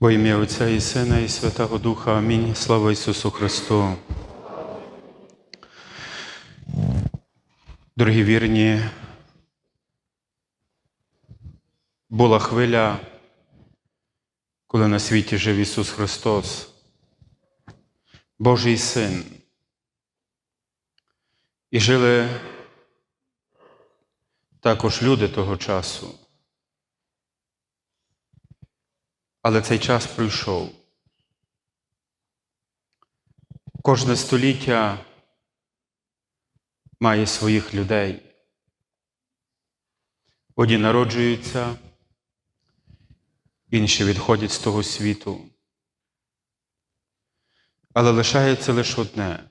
Во ім'я Отця і Сина, і Святого Духа. Амінь. Слава Ісусу Христу. Дорогі вірні, була хвиля, коли на світі жив Ісус Христос, Божий Син. І жили також люди того часу. Але цей час пройшов. Кожне століття має своїх людей. Одні народжуються, інші відходять з того світу. Але лишається лише одне.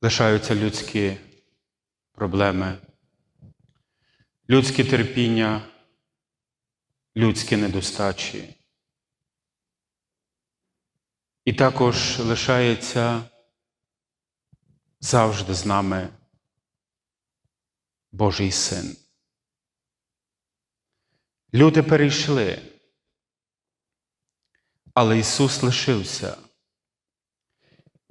Лишаються людські проблеми, людське терпіння людські недостачі. І також лишається завжди з нами Божий Син. Люди перейшли, але Ісус лишився.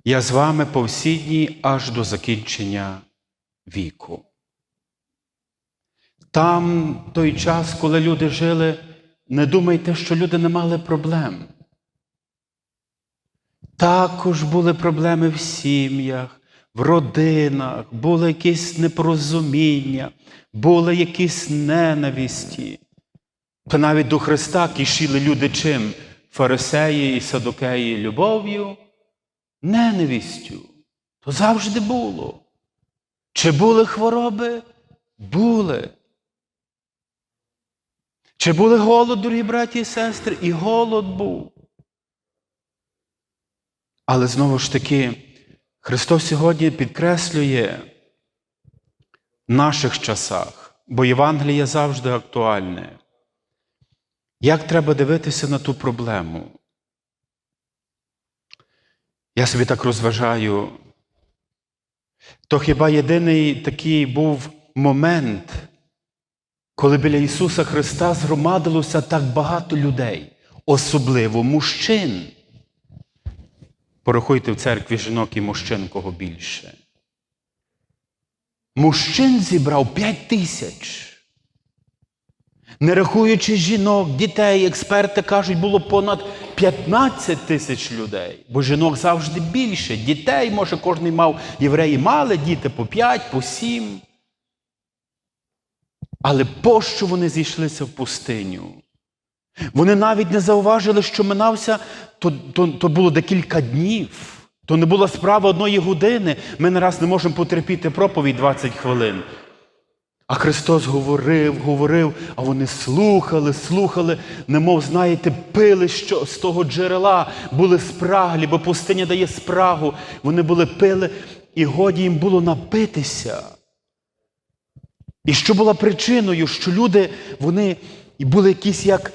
Я з вами по всі дні аж до закінчення віку. Там той час, коли люди жили, не думайте, що люди не мали проблем. Також були проблеми в сім'ях, в родинах, були якісь непорозуміння, були якісь ненависті. То навіть до Христа кишіли люди чим? Фарисеї і садокеї любов'ю, ненавистю. То завжди було. Чи були хвороби? Були. Чи були голод, дорогі браті і сестри? І голод був. Але знову ж таки, Христос сьогодні підкреслює в наших часах, бо Євангеліє завжди актуальне. Як треба дивитися на ту проблему? Я собі так розважаю. То хіба єдиний такий був момент, коли біля Ісуса Христа згромадилося так багато людей, особливо мужчин. Порахуйте в церкві жінок і мужчин кого більше. Мужчин зібрав п'ять тисяч. Не рахуючи жінок, дітей, експерти кажуть, було понад 15 тисяч людей. Бо жінок завжди більше. Дітей, може, кожен мав євреї мали діти по 5, по 7. Але пощо вони зійшлися в пустиню? Вони навіть не зауважили, що минався, то, то, то було декілька днів. То не була справа одної години. Ми не раз не можемо потерпіти проповідь 20 хвилин. А Христос говорив, говорив, а вони слухали, слухали, немов, знаєте, пили що з того джерела, були спраглі, бо пустиня дає спрагу. Вони були пили, і годі їм було напитися. І що була причиною, що люди, вони були якісь як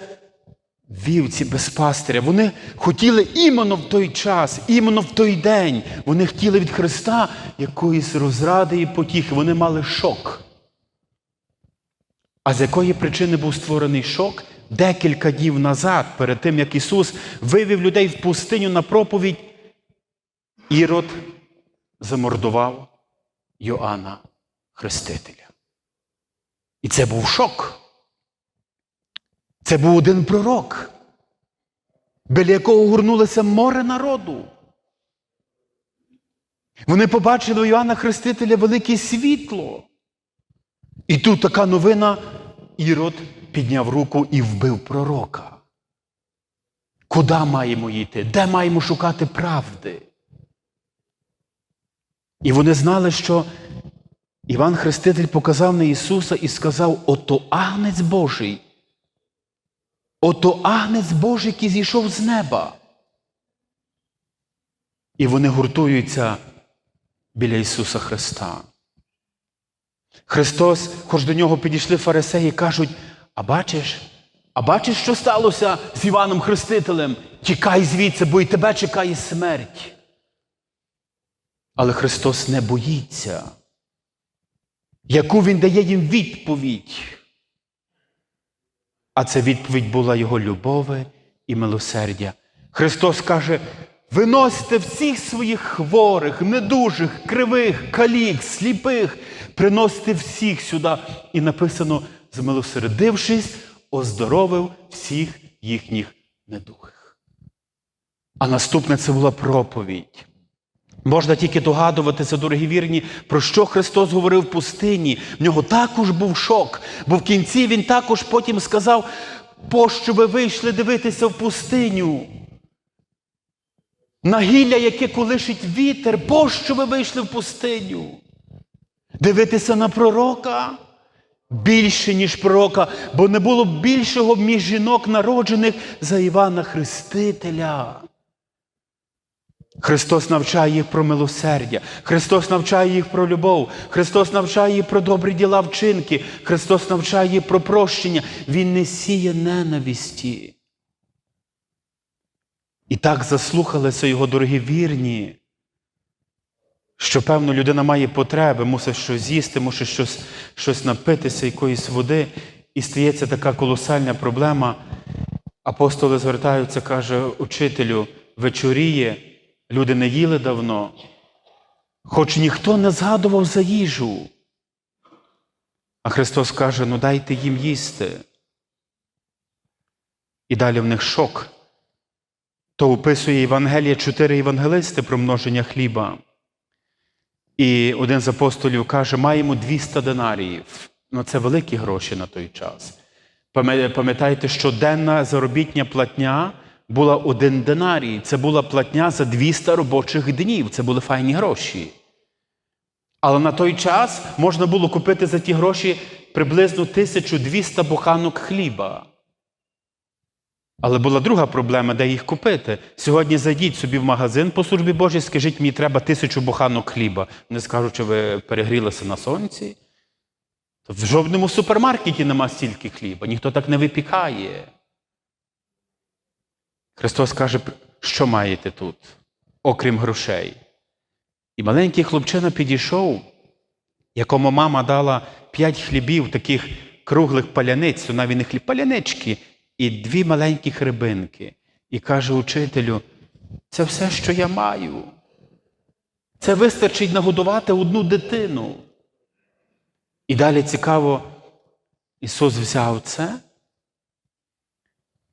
вівці без пастиря. Вони хотіли іменно в той час, іменно в той день. Вони хотіли від Христа якоїсь розради і потіхи. Вони мали шок. А з якої причини був створений шок? Декілька днів назад, перед тим, як Ісус вивів людей в пустиню на проповідь, Ірод замордував Йоанна Хрестителя. І це був шок. Це був один пророк, біля якого гурнулося море народу. Вони побачили у Йоанна Хрестителя велике світло. І тут така новина Ірод підняв руку і вбив пророка. Куди маємо йти? Де маємо шукати правди? І вони знали, що Іван Хреститель показав на Ісуса і сказав: ото агнець Божий. Ото агнець Божий, який зійшов з неба. І вони гуртуються біля Ісуса Христа. Христос, хоч до нього підійшли фарисеї кажуть: а бачиш, а бачиш, що сталося з Іваном Хрестителем? Тікай звідси, бо і тебе чекає смерть. Але Христос не боїться. Яку Він дає їм відповідь? А це відповідь була Його любови і милосердя. Христос каже: виносьте всіх своїх хворих, недужих, кривих, калік, сліпих, приносьте всіх сюди. І написано, змилосердившись, оздоровив всіх їхніх недугих. А наступне це була проповідь. Можна тільки догадуватися, дорогі вірні, про що Христос говорив в пустині. В нього також був шок, бо в кінці Він також потім сказав, пощо ви вийшли дивитися в пустиню. На гілля, яке колишить вітер, пощо ви вийшли в пустиню? Дивитися на пророка більше, ніж пророка, бо не було більшого між жінок, народжених за Івана Хрестителя. Христос навчає їх про милосердя, Христос навчає їх про любов, Христос навчає їх про добрі діла вчинки, Христос навчає їх про прощення. Він не сіє ненависті. І так заслухалися його дорогі вірні, що, певно, людина має потреби, мусить щось з'їсти, мусить щось, щось напитися, якоїсь води, і стається така колосальна проблема. Апостоли звертаються, каже, учителю, вечоріє, люди не їли давно, хоч ніхто не згадував за їжу. А Христос каже: ну дайте їм їсти. І далі в них шок. То описує Євангелія чотири євангелисти про множення хліба. І один з апостолів каже, маємо 200 динаріїв. Ну, це великі гроші на той час. Пам'ятайте, що денна заробітня платня була один динарій. Це була платня за 200 робочих днів. Це були файні гроші. Але на той час можна було купити за ті гроші приблизно 1200 буханок хліба. Але була друга проблема, де їх купити. Сьогодні зайдіть собі в магазин по службі Божій, скажіть, мені треба тисячу буханок хліба. Не скажуть, що ви перегрілися на сонці. В жодному супермаркеті нема стільки хліба, ніхто так не випікає. Христос каже, що маєте тут, окрім грошей. І маленький хлопчина підійшов, якому мама дала п'ять хлібів, таких круглих паляниць, то навіть не хліб, палянички, і дві маленькі хрибинки. І каже учителю, це все, що я маю. Це вистачить нагодувати одну дитину. І далі цікаво, Ісус взяв це,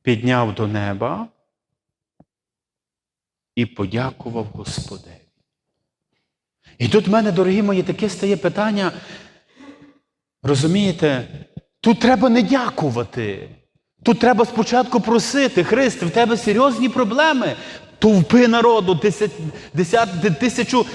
підняв до неба і подякував Господеві. І тут в мене, дорогі мої, таке стає питання. Розумієте, тут треба не дякувати. Тут треба спочатку просити, Христ, в тебе серйозні проблеми. Товпи народу, тисячу,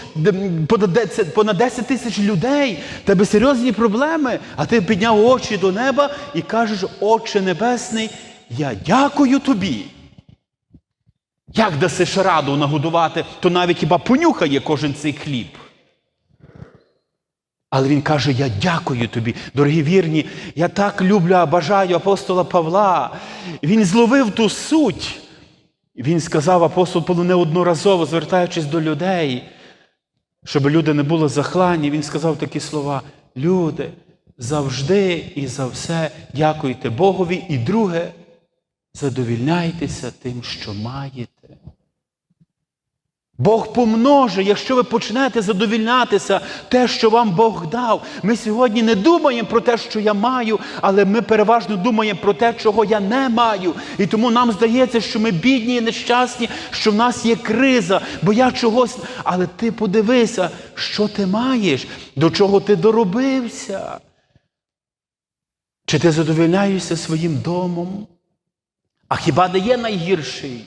понад 10 тисяч людей, тебе серйозні проблеми, а ти підняв очі до неба і кажеш, Отче Небесний, я дякую тобі. Як дасиш раду нагодувати, то навіть хіба понюхає кожен цей хліб. Але він каже: Я дякую тобі, дорогі вірні, я так люблю, бажаю апостола Павла. Він зловив ту суть. Він сказав апостол Павло неодноразово, звертаючись до людей, щоб люди не були захлані, він сказав такі слова: люди, завжди і за все дякуйте Богові. І друге, задовільняйтеся тим, що маєте. Бог помножить, якщо ви почнете задовільнятися те, що вам Бог дав. Ми сьогодні не думаємо про те, що я маю, але ми переважно думаємо про те, чого я не маю. І тому нам здається, що ми бідні і нещасні, що в нас є криза, бо я чогось. Але ти подивися, що ти маєш, до чого ти доробився. Чи ти задовільняєшся своїм домом? А хіба не є найгірший?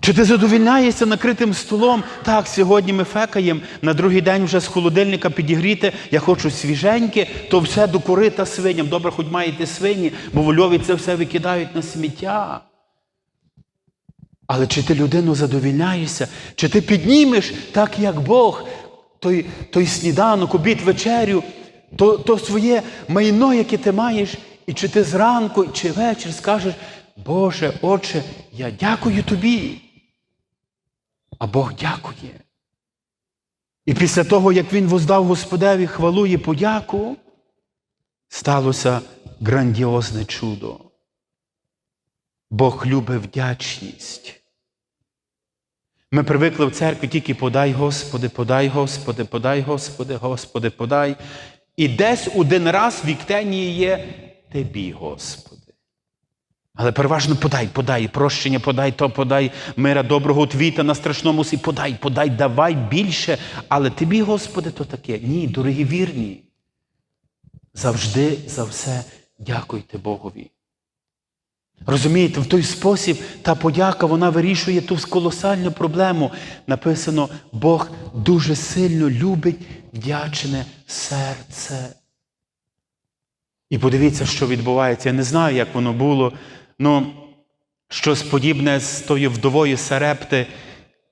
Чи ти задовільняєшся накритим столом? Так, сьогодні ми фекаємо, на другий день вже з холодильника підігріти, я хочу свіженьке, то все до корита свиням. Добре, хоч маєте свині, бо в Львові це все викидають на сміття. Але чи ти людину задовільняєшся, чи ти піднімеш, так як Бог, той той сніданок, обід, вечерю, то, то своє майно, яке ти маєш, і чи ти зранку, чи вечір скажеш, Боже, Отче, я дякую тобі. А Бог дякує. І після того, як він воздав Господеві хвалу і подяку, сталося грандіозне чудо. Бог любить вдячність. Ми привикли в церкві тільки подай, Господи, подай, Господи, подай, Господи, Господи, подай. І десь один раз в віктенії є Тебі, Господи. Але переважно подай, подай, прощення, подай, то подай, мира доброго твіта на страшному сі, подай, подай, давай більше. Але тобі, Господи, то таке. Ні, дорогі вірні. Завжди за все дякуйте Богові. Розумієте, в той спосіб та подяка вона вирішує ту колосальну проблему. Написано, Бог дуже сильно любить вдячне серце. І подивіться, що відбувається. Я не знаю, як воно було. Ну, щось подібне з тою вдовою Сарепти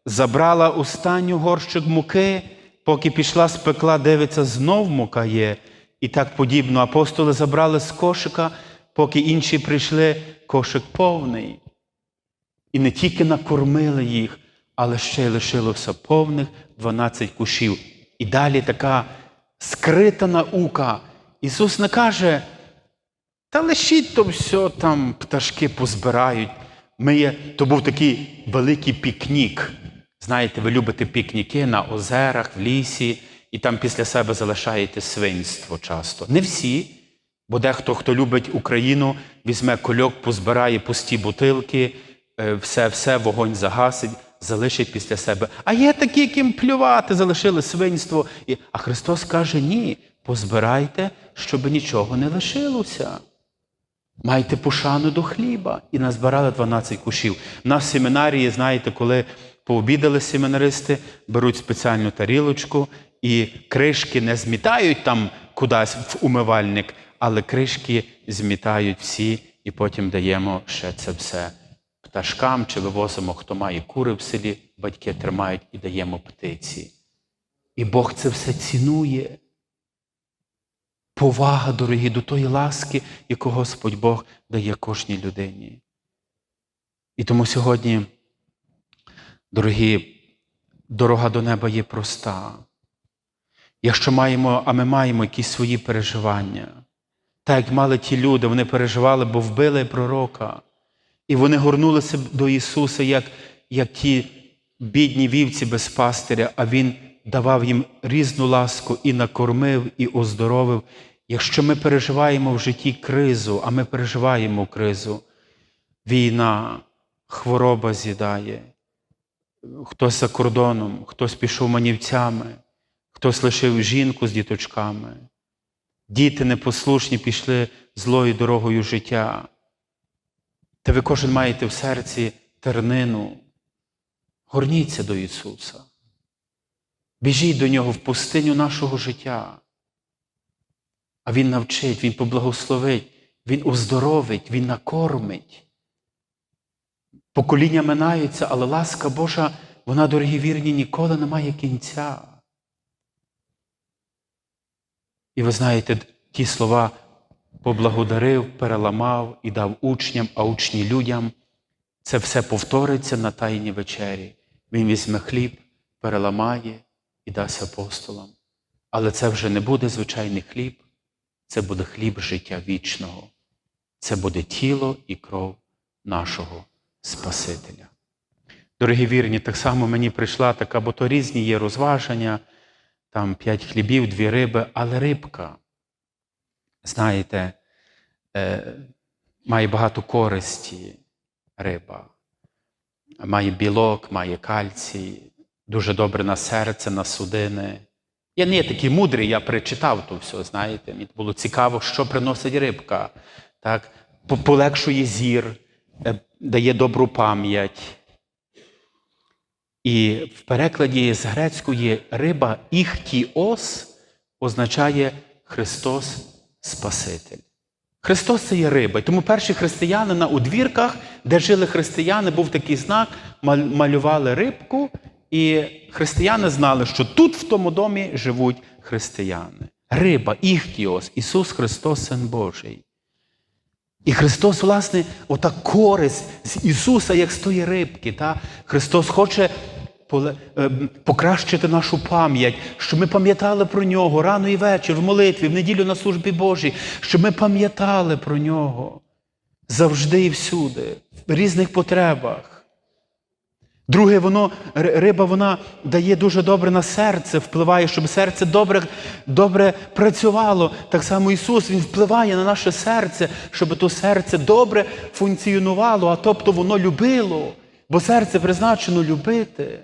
забрала останню горщик муки, поки пішла спекла, дивиться, знов мука є. І так подібно. Апостоли забрали з кошика, поки інші прийшли, кошик повний. І не тільки накормили їх, але ще й лишилося повних 12 кушів. І далі така скрита наука. Ісус не каже, та лишіть то все, там пташки позбирають. Ми є, То був такий великий пікнік. Знаєте, ви любите пікніки на озерах, в лісі, і там після себе залишаєте свинство часто. Не всі, бо дехто, хто любить Україну, візьме кольок, позбирає пусті бутилки, все-все, вогонь загасить, залишить після себе. А є такі, яким плювати, залишили свинство. А Христос каже: ні, позбирайте, щоб нічого не лишилося. Майте пошану до хліба. І назбирали 12 кушів. На в семінарії, знаєте, коли пообідали семінаристи, беруть спеціальну тарілочку і кришки не змітають там кудись в умивальник, але кришки змітають всі, і потім даємо ще це все пташкам чи вивозимо, хто має кури в селі, батьки тримають і даємо птиці. І Бог це все цінує. Повага, дорогі, до тої ласки, яку Господь Бог дає кожній людині. І тому сьогодні, дорогі, дорога до неба є проста. Якщо маємо, а ми маємо якісь свої переживання, так як мали ті люди, вони переживали, бо вбили пророка, і вони горнулися до Ісуса, як, як ті бідні вівці без пастиря, а Він давав їм різну ласку і накормив, і оздоровив. Якщо ми переживаємо в житті кризу, а ми переживаємо кризу, війна, хвороба з'їдає, хтось за кордоном, хтось пішов манівцями, хтось лишив жінку з діточками, діти непослушні пішли злою дорогою життя. Та ви кожен маєте в серці тернину. Горніться до Ісуса. Біжіть до Нього в пустиню нашого життя. А Він навчить, Він поблагословить, Він оздоровить, Він накормить. Покоління минаються, але ласка Божа, вона, дорогі вірні, ніколи не має кінця. І ви знаєте, ті слова поблагодарив, переламав і дав учням, а учні людям. Це все повториться на Тайній вечері. Він візьме хліб, переламає і дасть апостолам. Але це вже не буде звичайний хліб, це буде хліб життя вічного. Це буде тіло і кров нашого Спасителя. Дорогі вірні, так само мені прийшла така, бо то різні є розваження, там п'ять хлібів, дві риби, але рибка, знаєте, е, має багато користі риба. Має білок, має кальцій, дуже добре на серце, на судини. Я не такий мудрий, я прочитав то все, знаєте. Мені було цікаво, що приносить рибка. Так? Полегшує зір, е, дає добру пам'ять. І в перекладі з грецької риба іхтіос означає Христос Спаситель. Христос це є риба. Тому перші християни на удвірках, де жили християни, був такий знак, малювали рибку, і християни знали, що тут, в тому домі, живуть християни. Риба, іхтіос, Ісус Христос, Син Божий. І Христос, власне, ота користь з Ісуса, як з тої рибки. Та? Христос хоче е, покращити нашу пам'ять, щоб ми пам'ятали про нього рано і вечір, в молитві, в неділю на службі Божій, щоб ми пам'ятали про нього завжди і всюди, в різних потребах. Друге, воно, риба вона дає дуже добре на серце, впливає, щоб серце добре, добре працювало. Так само Ісус Він впливає на наше серце, щоб то серце добре функціонувало, а тобто воно любило, бо серце призначено любити.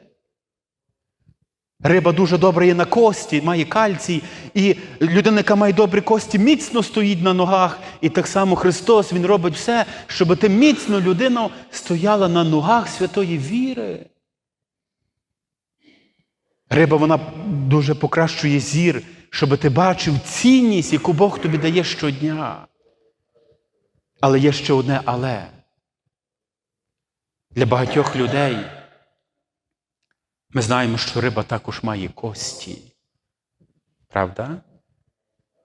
Риба дуже добре є на кості, має кальцій, і людина, яка має добрі кості, міцно стоїть на ногах. І так само Христос Він робить все, щоб ти міцно людина стояла на ногах святої віри. Риба вона дуже покращує зір, щоб ти бачив цінність, яку Бог тобі дає щодня. Але є ще одне але. Для багатьох людей ми знаємо, що риба також має кості. Правда?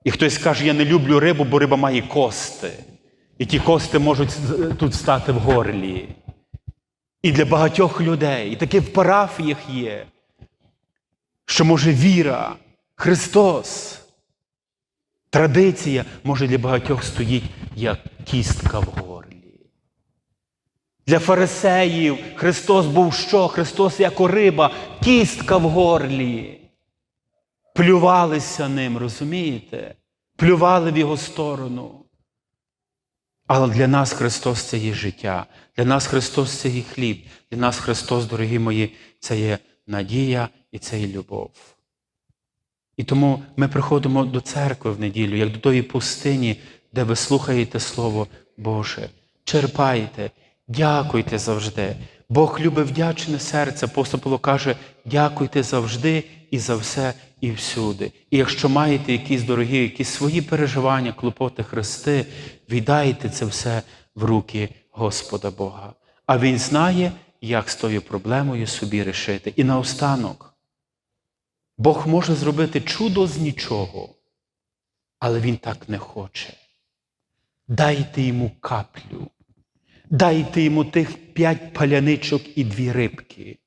І хтось каже, я не люблю рибу, бо риба має кости. І ті кости можуть тут стати в горлі. І для багатьох людей, і таке в парафіях є, що може віра, Христос, традиція, може для багатьох стоїть як кістка в горлі. Для фарисеїв Христос був що? Христос як риба, кістка в горлі. Плювалися ним, розумієте? Плювали в його сторону. Але для нас Христос це є життя, для нас Христос це є хліб, для нас Христос, дорогі мої, це є надія і це є любов. І тому ми приходимо до церкви в неділю, як до тої пустині, де ви слухаєте Слово Боже. Черпайте, дякуйте завжди. Бог любить вдячне серце. Апостол Павло каже, дякуйте завжди і за все і всюди. І якщо маєте якісь дорогі, якісь свої переживання, клопоти, хрести, віддайте це все в руки Господа Бога. А Він знає, як з тою проблемою собі рішити. І наостанок. Бог може зробити чудо з нічого, але Він так не хоче. Дайте йому каплю, дайте йому тих п'ять паляничок і дві рибки,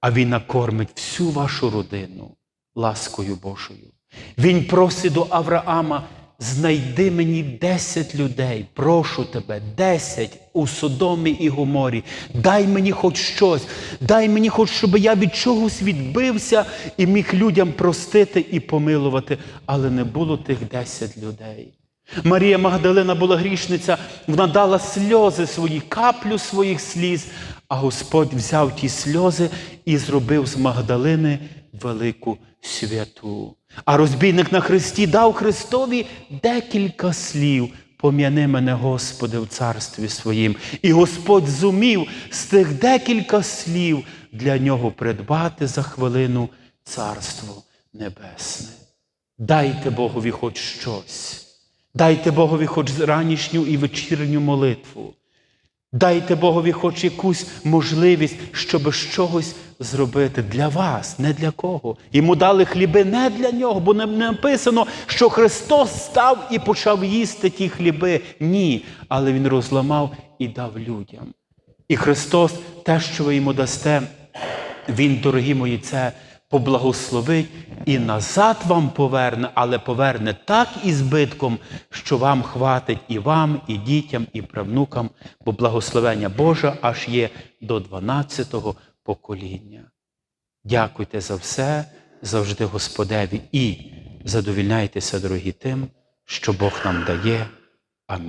а він накормить всю вашу родину ласкою Божою. Він просить до Авраама: знайди мені десять людей, прошу тебе, десять у Содомі і Гоморі. Дай мені хоч щось, дай мені хоч, щоб я від чогось відбився і міг людям простити і помилувати. Але не було тих десять людей. Марія Магдалина була грішниця, вона дала сльози свої, каплю своїх сліз, а Господь взяв ті сльози і зробив з Магдалини велику святу. А розбійник на Христі дав Христові декілька слів. Пом'яни мене, Господи, в царстві своїм. І Господь зумів з тих декілька слів для нього придбати за хвилину царство небесне. Дайте Богові хоч щось. Дайте Богові хоч ранішню і вечірню молитву. Дайте Богові хоч якусь можливість, щоб щось зробити для вас, не для кого. Йому дали хліби не для нього, бо не написано, що Христос став і почав їсти ті хліби. Ні, але Він розламав і дав людям. І Христос, те, що ви йому дасте, Він, дорогі мої, це поблагословить і назад вам поверне, але поверне так і збитком, що вам хватить і вам, і дітям, і правнукам, бо благословення Боже аж є до 12-го покоління. Дякуйте за все, завжди Господеві, і задовільняйтеся, дорогі, тим, що Бог нам дає. Амінь.